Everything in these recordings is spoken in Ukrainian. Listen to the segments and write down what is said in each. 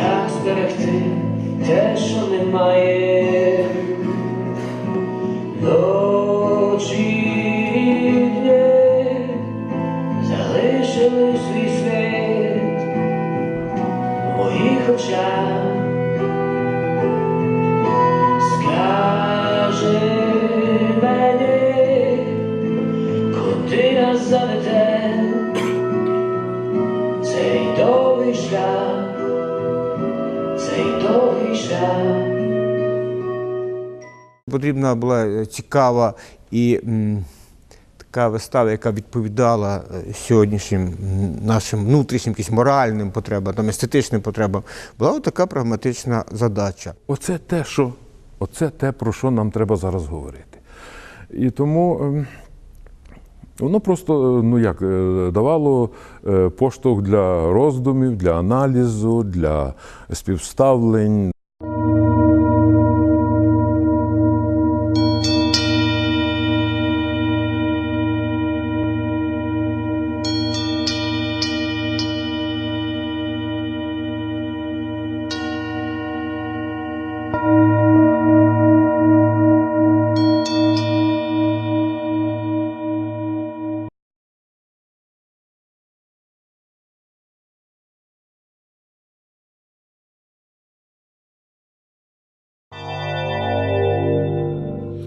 як стерегти те, що немає. Ночі дні залишили свій світ в моїх очах. Потрібна була е, цікава і така вистава, яка відповідала е, сьогоднішнім нашим внутрішнім якимось моральним потребам, там, естетичним потребам. Була така прагматична задача. Оце те, що, оце те, про що нам треба зараз говорити. І тому ем, воно просто е, ну як, давало поштовх для роздумів, для аналізу, для співставлень.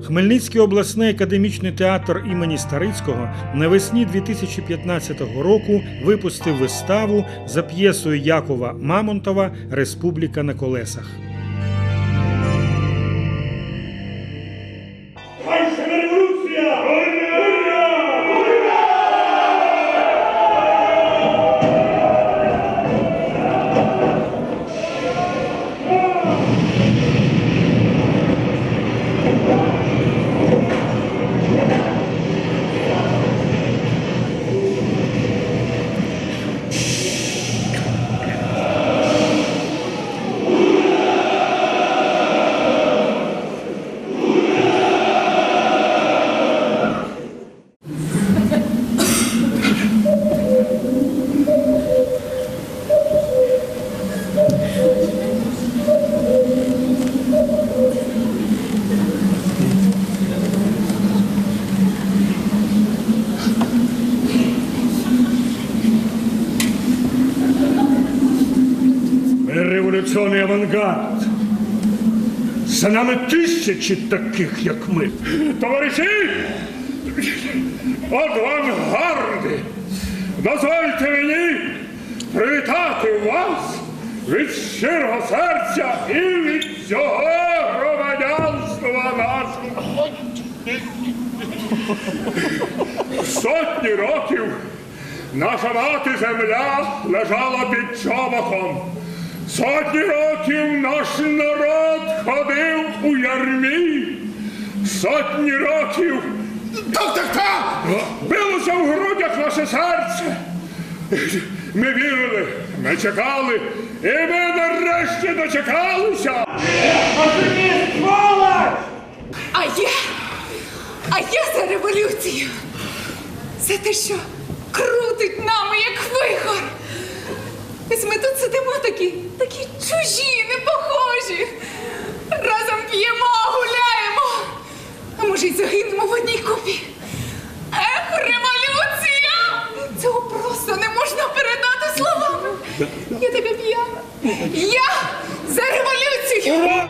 Хмельницький обласний академічний театр імені Старицького навесні 2015 року випустив виставу за п'єсою Якова Мамонтова Республіка на колесах. Тисячі таких, як ми. Товариші! Авангарди! Дозвольте мені привітати вас від щирого серця і від всього громадянства нашого. Сотні років наша мати земля лежала під чобоком. Сотні років наш народ ходив у ярмі. Сотні років. Так, так! Билося в грудях наше серце. Ми вірили, ми чекали, і ми нарешті дочекалися. А я, а я за революцію. За те, що крутить нами, як вихор. Ось ми тут сидимо такі, такі чужі, не похожі. Разом п'ємо, гуляємо. А може, й загинемо в одній купі. Ех, революція! Цього просто не можна передати словами. Я така п'яна. Я за революцію!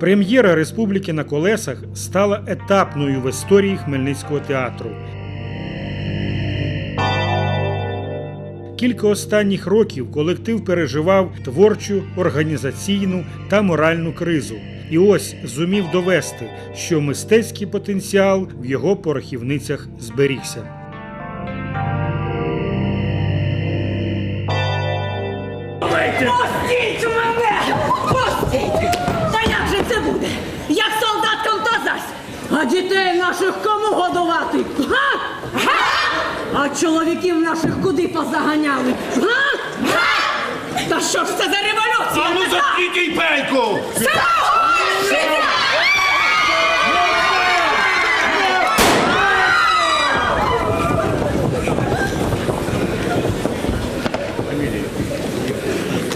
Прем'єра Республіки на колесах стала етапною в історії Хмельницького театру. Кілька останніх років колектив переживав творчу, організаційну та моральну кризу. І ось зумів довести, що мистецький потенціал в його порохівницях зберігся. Пустіть мене! Пустіть! Та як же це буде? Як солдаткам то зась? А дітей наших кому годувати? Га? Га? А чоловіків наших куди позаганяли? Га? Та що ж це за революція? А ну заткніть їй пеньку!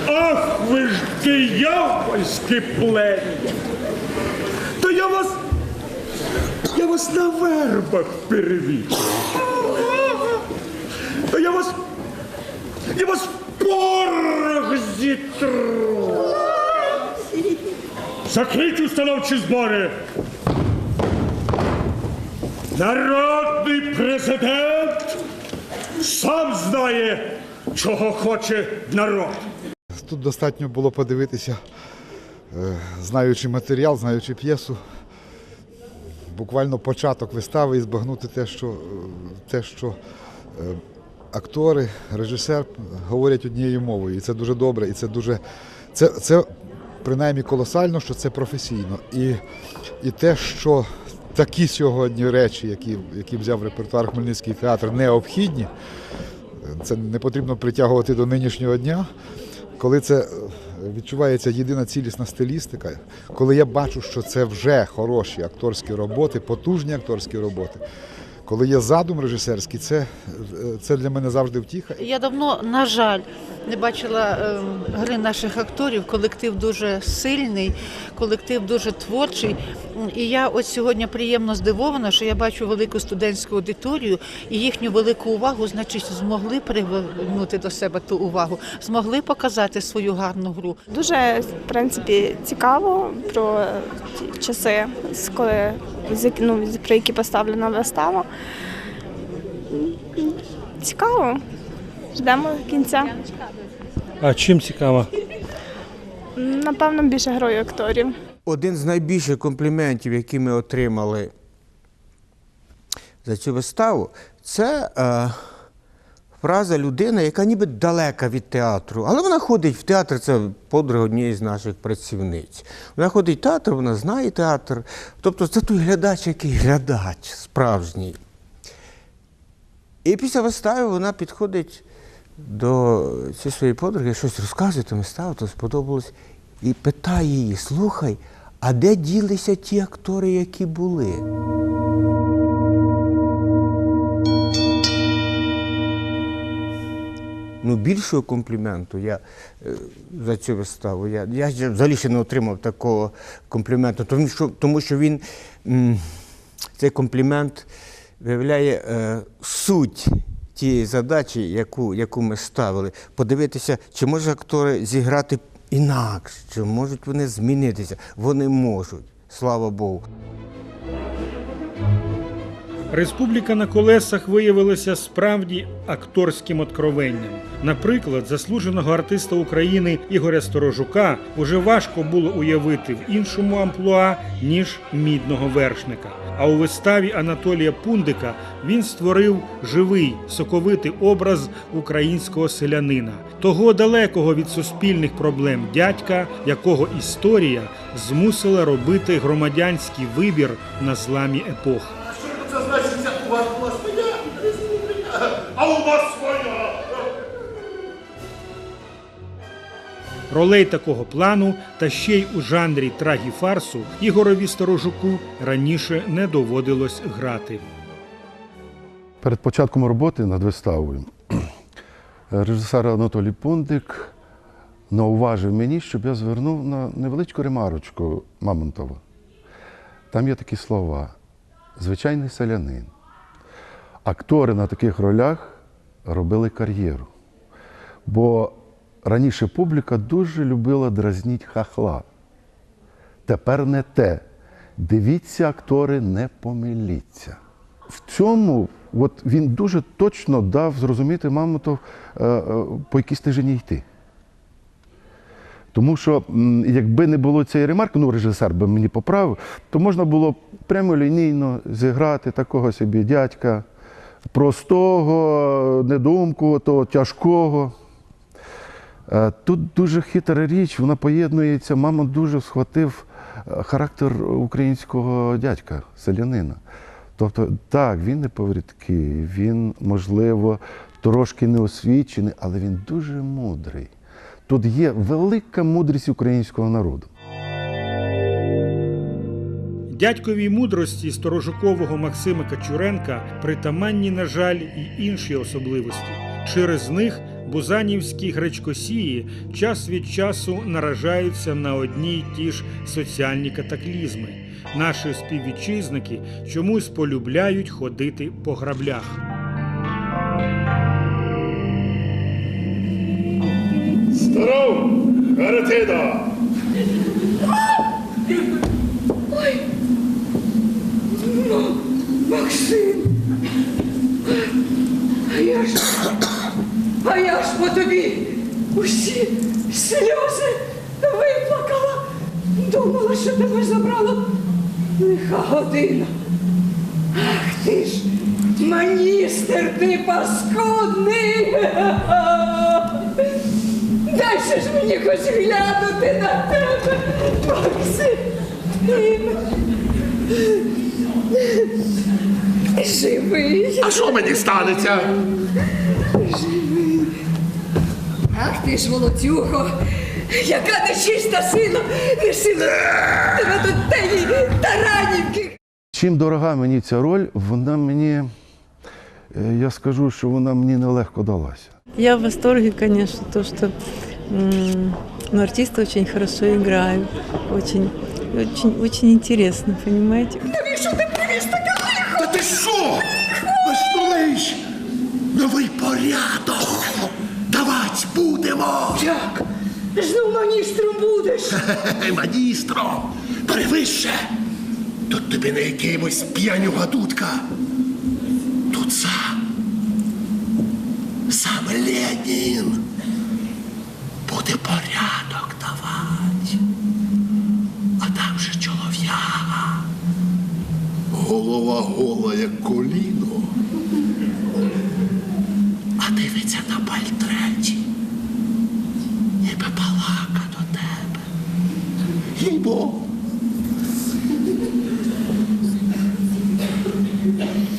Ах, ви ж диявольські плем'я! Та я вас, я вас на вербах перевів. То я вас. Я вас в порох зітру. Закрить установчі збори. Народний президент сам знає, чого хоче народ. Тут достатньо було подивитися, е, знаючи матеріал, знаючи п'єсу, буквально початок вистави і збагнути те, що, е, те, що е, актори, режисер говорять однією мовою. І це дуже добре, і це дуже. Це, це принаймні колосально, що це професійно. І, і те, що такі сьогодні речі, які, які взяв репертуар Хмельницький театр, необхідні, це не потрібно притягувати до нинішнього дня. Коли це е, відчувається єдина цілісна стилістика, коли я бачу, що це вже хороші акторські роботи, потужні акторські роботи, коли є задум режисерський, це, е, це для мене завжди втіха. Я давно, на жаль, не бачила ем, гри наших акторів. Колектив дуже сильний, колектив дуже творчий. І я от сьогодні приємно здивована, що я бачу велику студентську аудиторію і їхню велику увагу, значить, змогли привернути до себе ту увагу, змогли показати свою гарну гру. Дуже в принципі цікаво про ті часи, коли ну, про які поставлена вистава. Цікаво. Ждемо кінця. А чим цікаво? Напевно, більше грою акторів. Один з найбільших компліментів, які ми отримали за цю виставу, це е, фраза людини, яка ніби далека від театру. Але вона ходить в театр, це подруга однієї з наших працівниць. Вона ходить в театр, вона знає театр. Тобто це той глядач, який глядач справжній. І після вистави вона підходить до цієї своєї подруги, щось розказує, там виставу, то сподобалось, і питає її: слухай, а де ділися ті актори, які були? Ну, більшого компліменту я е, за цю виставу. Я, я взагалі ще не отримав такого компліменту, тому що, тому що він м, цей комплімент виявляє е, суть тієї задачі, яку, яку ми ставили. Подивитися, чи можуть актори зіграти інакше, чи можуть вони змінитися. Вони можуть. Слава Богу. Республіка на колесах виявилася справді акторським откровенням. Наприклад, заслуженого артиста України Ігоря Сторожука уже важко було уявити в іншому амплуа ніж мідного вершника. А у виставі Анатолія Пундика він створив живий соковитий образ українського селянина, того далекого від суспільних проблем дядька, якого історія змусила робити громадянський вибір на зламі епох. Це значить, у вас була своя республіка, а у вас своя. Ролей такого плану та ще й у жанрі трагіфарсу Ігорові Сторожуку раніше не доводилось грати. Перед початком роботи над виставою режисер Анатолій Пундик науважив мені, щоб я звернув на невеличку ремарочку Мамонтова. Там є такі слова: звичайний селянин. Актори на таких ролях робили кар'єру. Бо раніше публіка дуже любила дразніть хахла. Тепер не те. Дивіться, актори, не помиліться. В цьому от він дуже точно дав зрозуміти Мамонтов, е, е, по якій стежині йти. Тому що, якби не було цієї ремарки, ну режисер би мені поправив, то можна було прямолінійно зіграти такого собі дядька, простого, недумку, того тяжкого. Е, Тут дуже хитра річ, вона поєднується. Мама дуже схватив е, характер українського дядька, селянина. Тобто, так, він не поврідкий, він, можливо, трошки неосвічений, але він дуже мудрий. Тут є велика мудрість українського народу. Дядьковій мудрості сторожукового Максима Качуренка притаманні, на жаль, і інші особливості. Через них бузанівські гречкосії час від часу наражаються на одні й ті ж соціальні катаклізми. Наші співвітчизники чомусь полюбляють ходити по граблях. Здоров, Харатида! Максим! А я ж, а я ж по тобі усі сльози виплакала. Думала, що тебе забрала лиха година. Ах ти ж, маністер ти паскудний! Дай ще ж мені хоч глянути на тебе, Максим! Живий! А що мені станеться? Живий. Ах ти ж, волоцюго, яка нечиста сила лишила тебе тут теї таранівки. Чим дорога мені ця роль, вона мені, е, я скажу, що вона мені нелегко далася. Я в восторге, конечно, то, что м, ну, артисты очень хорошо играют, очень, очень, очень интересно, понимаете? Навіщо ти привіз таке лихо? Та ти що? Новий порядок! Давать будемо! Як? Знов маністром будеш? Хе-хе, Перевище! Тут тобі не якимось п'янюга дудка. Тут сам. Сам Ленін. Буде порядок давати. А там же чолов'яга. Голова гола, як коліно. А дивиться на пальтреті. Ніби балака до тебе. Їй-бо. Поможе.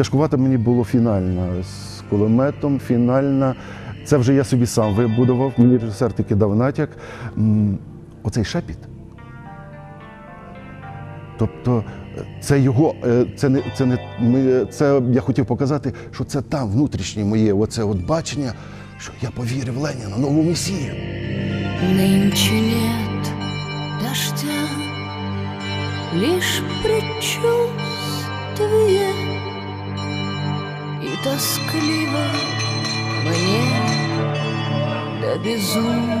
Тяжкувато мені було фінальна з кулеметом, фінальна. Це вже я собі сам вибудував. Мені режисер таки дав натяк. Оцей шепіт. Тобто е, це його, е, це не це не ми. Це я хотів показати, що це там внутрішнє моє, оце от бачення, що я повірив Леніна, нову месію. Нынче нет дождя, лишь предчувствие тоскливо мне до безумствия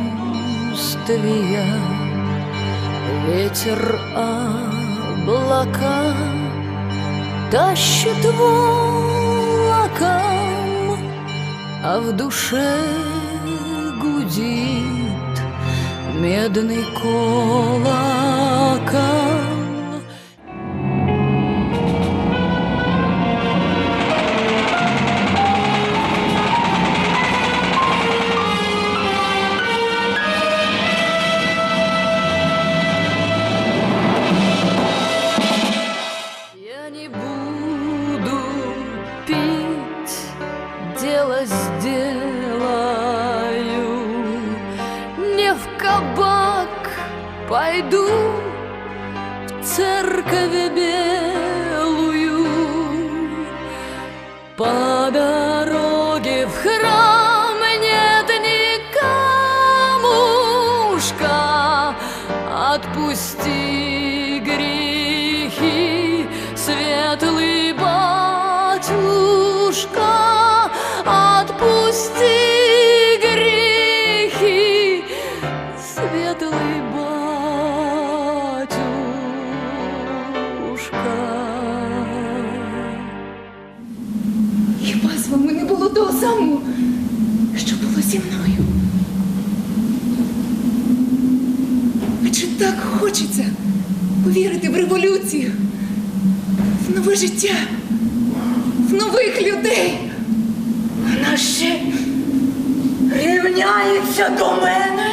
Ветер облака тащит волокам, А в душе гудит медный колокол. Светлый батюшка, отпусти нове життя, в нових людей. Вона ще рівняється до мене.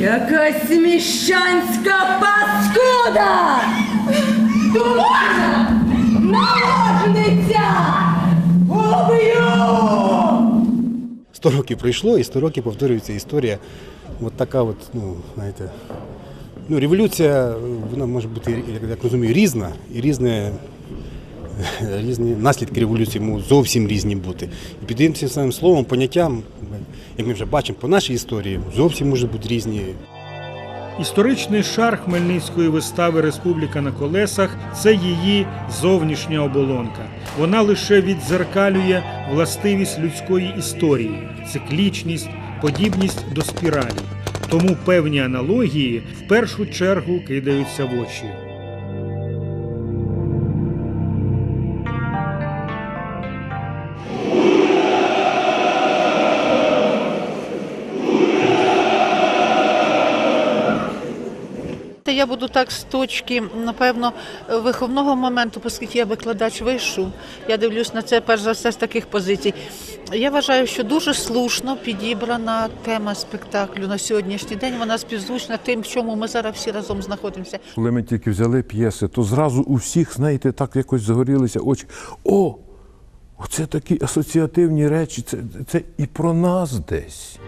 Якась міщанська паскуда! Тумана! Наложниця! Уб'ю! Сто років пройшло, і сто років повторюється історія. От така, от, ну, знаєте, ну, революція, вона може бути, як розумію, різна, і різне різні наслідки революції можуть зовсім різні бути. І під іншим самим словом, поняттям, як ми вже бачимо по нашій історії, зовсім можуть бути різні. Історичний шар хмельницької вистави Республіка на колесах це її зовнішня оболонка. Вона лише віддзеркалює властивість людської історії, циклічність, подібність до спіралі. Тому певні аналогії в першу чергу кидаються в очі. Я буду так з точки, напевно, виховного моменту, оскільки я викладач вишу. Я дивлюсь на це перш за все з таких позицій. Я вважаю, що дуже слушно підібрана тема спектаклю на сьогоднішній день. Вона співзвучна тим, в чому ми зараз всі разом знаходимося. Коли ми тільки взяли п'єси, то зразу у всіх, знаєте, так якось загорілися очі. О! Оце такі асоціативні речі, це, це і про нас десь.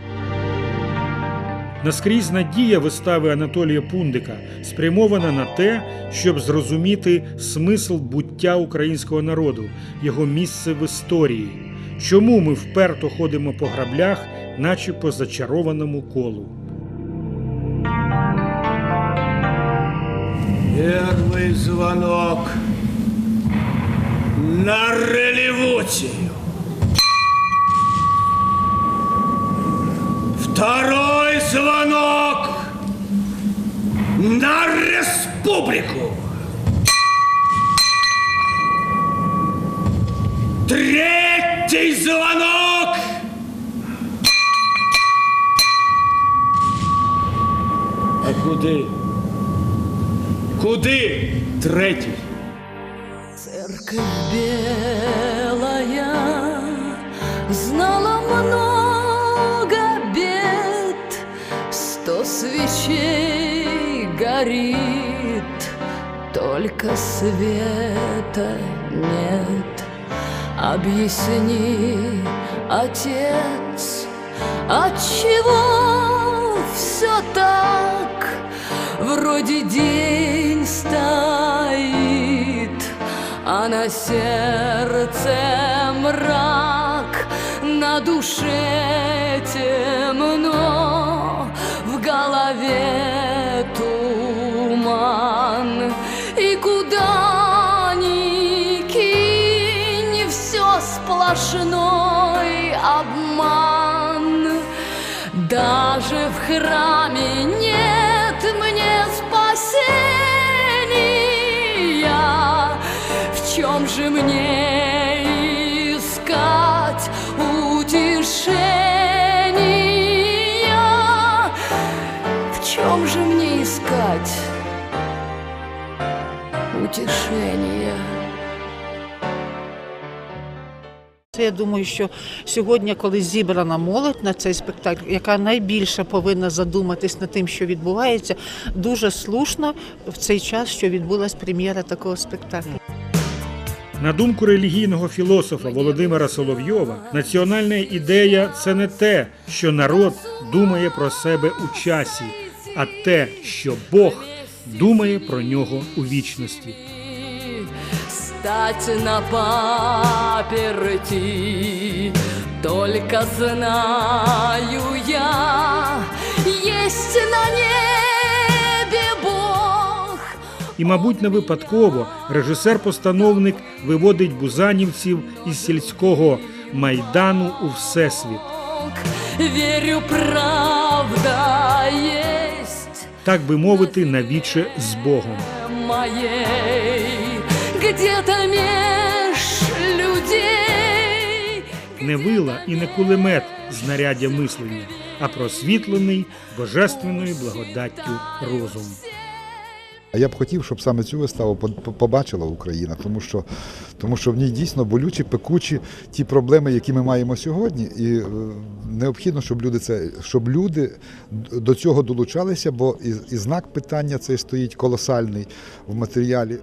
Наскрізна дія вистави Анатолія Пундика спрямована на те, щоб зрозуміти смисл буття українського народу, його місце в історії. Чому ми вперто ходимо по граблях, наче по зачарованому колу? Первый звонок на революцию. Второй звонок на республику. Третий звонок А куди? Куди третій? Церковь белая знала много бед, Сто свечей горит, только света нет. Объясни, отец, отчего все так? Вроде день стоит, а на сердце мрак, на душе темно, в голове сплошной обман. Даже в храме нет мне спасения. В чем же мне искать утешения? В чем же мне искать утешения? Це я думаю, що сьогодні, коли зібрана молодь на цей спектакль, яка найбільше повинна задуматись над тим, що відбувається, дуже слушно в цей час, що відбулася прем'єра такого спектаклю. На думку релігійного філософа Володимира Соловйова, національна ідея це не те, що народ думає про себе у часі, а те, що Бог думає про нього у вічності. Стать на паперти Только знаю я Есть на небе Бог І, мабуть, не випадково режисер-постановник виводить бузанівців із сільського майдану у всесвіт. Верю, правда есть так би мовити, навіче з Богом. моей Где-то меж людей Не вила і не кулемет знаряддя мислення, а просвітлений божественною благодаттю розум. А я б хотів, щоб саме цю виставу по- по- побачила Україна, тому що, тому що в ній дійсно болючі, пекучі ті проблеми, які ми маємо сьогодні. І е, необхідно, щоб люди це, щоб люди до цього долучалися, бо і, і знак питання цей стоїть колосальний в матеріалі.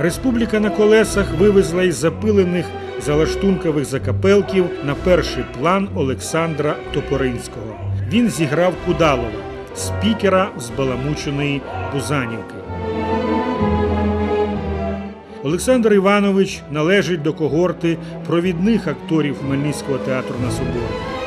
Республіка на колесах вивезла із запилених залаштункових закапелків на перший план Олександра Топоринського. Він зіграв Кудалова, спікера з баламученої Бузанівки. Олександр Іванович належить до когорти провідних акторів Хмельницького театру на Соборі.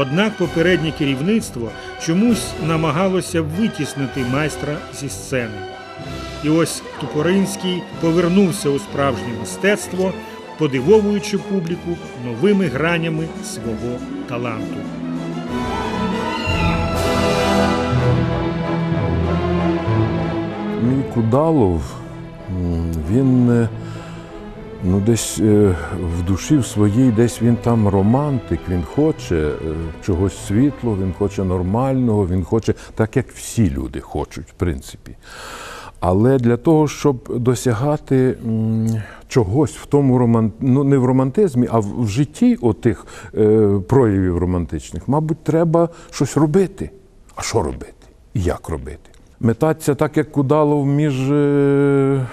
Однак попереднє керівництво чомусь намагалося витіснити майстра зі сцени. І ось Тупоринський повернувся у справжнє мистецтво, подивовуючи публіку новими гранями свого таланту. Мій Кудалов, він е, ну, десь е, в душі в своїй, десь він там романтик, він хоче е, чогось світлого, він хоче нормального, він хоче, так як всі люди хочуть, в принципі. Але для того, щоб досягати чогось в тому роман... ну не в романтизмі, а в, в житті отих е, проявів романтичних, мабуть, треба щось робити. А що робити? І як робити? Метатися так, як Кудалов, між е, е,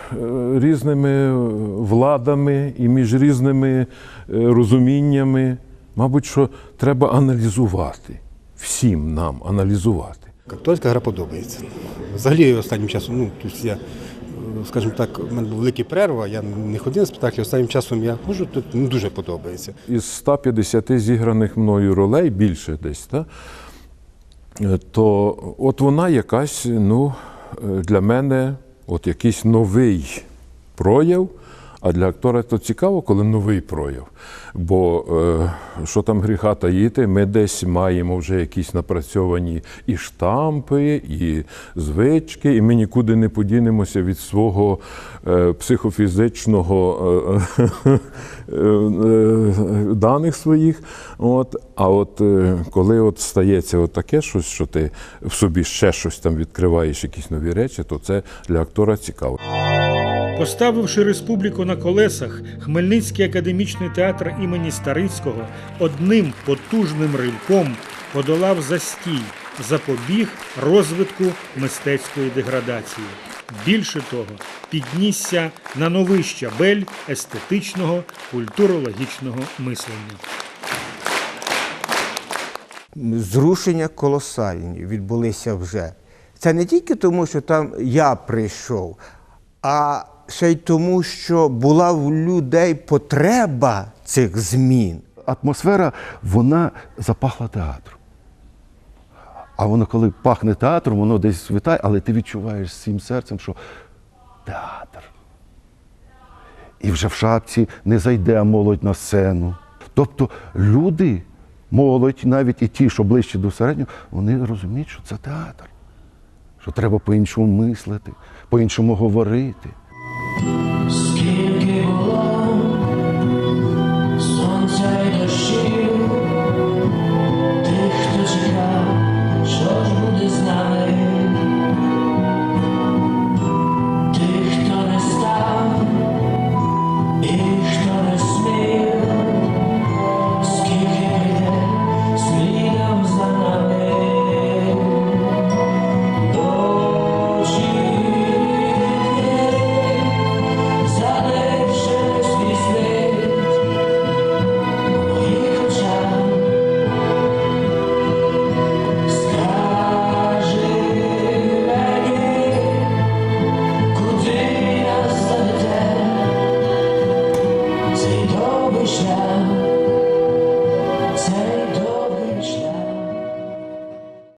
різними владами і між різними е, розуміннями. Мабуть, що треба аналізувати, всім нам аналізувати. Акторська гра подобається. Взагалі останнім часом, ну, тобто я, е, скажімо так, у мене була велика перерва, я не ходив на спектаклі, останнім часом я ходжу, тут ну, дуже подобається. Із 150 зіграних мною ролей, більше десь, та, е, то от вона якась, ну, е, для мене от якийсь новий прояв. А для актора то цікаво, коли новий прояв. Бо е, що там гріха таїти, ми десь маємо вже якісь напрацьовані і штампи, і звички, і ми нікуди не подінемося від свого е, психофізичного е, е, даних своїх. От. А от коли от стається от таке щось, що ти в собі ще щось там відкриваєш, якісь нові речі, то це для актора цікаво. Поставивши республіку на колесах, Хмельницький академічний театр імені Старицького одним потужним ривком подолав застій, запобіг розвитку мистецької деградації. Більше того, піднісся на новий щабель естетичного культурологічного мислення. зрушення колосальні відбулися вже. Це не тільки тому, що там я прийшов, а ще й тому, що була в людей потреба цих змін. Атмосфера, вона запахла театром. А воно, коли пахне театром, воно десь витає, але ти відчуваєш всім серцем, що театр. І вже в шапці не зайде молодь на сцену. Тобто люди, молодь, навіть і ті, що ближче до середнього, вони розуміють, що це театр, що треба по-іншому мислити, по-іншому говорити. thank you.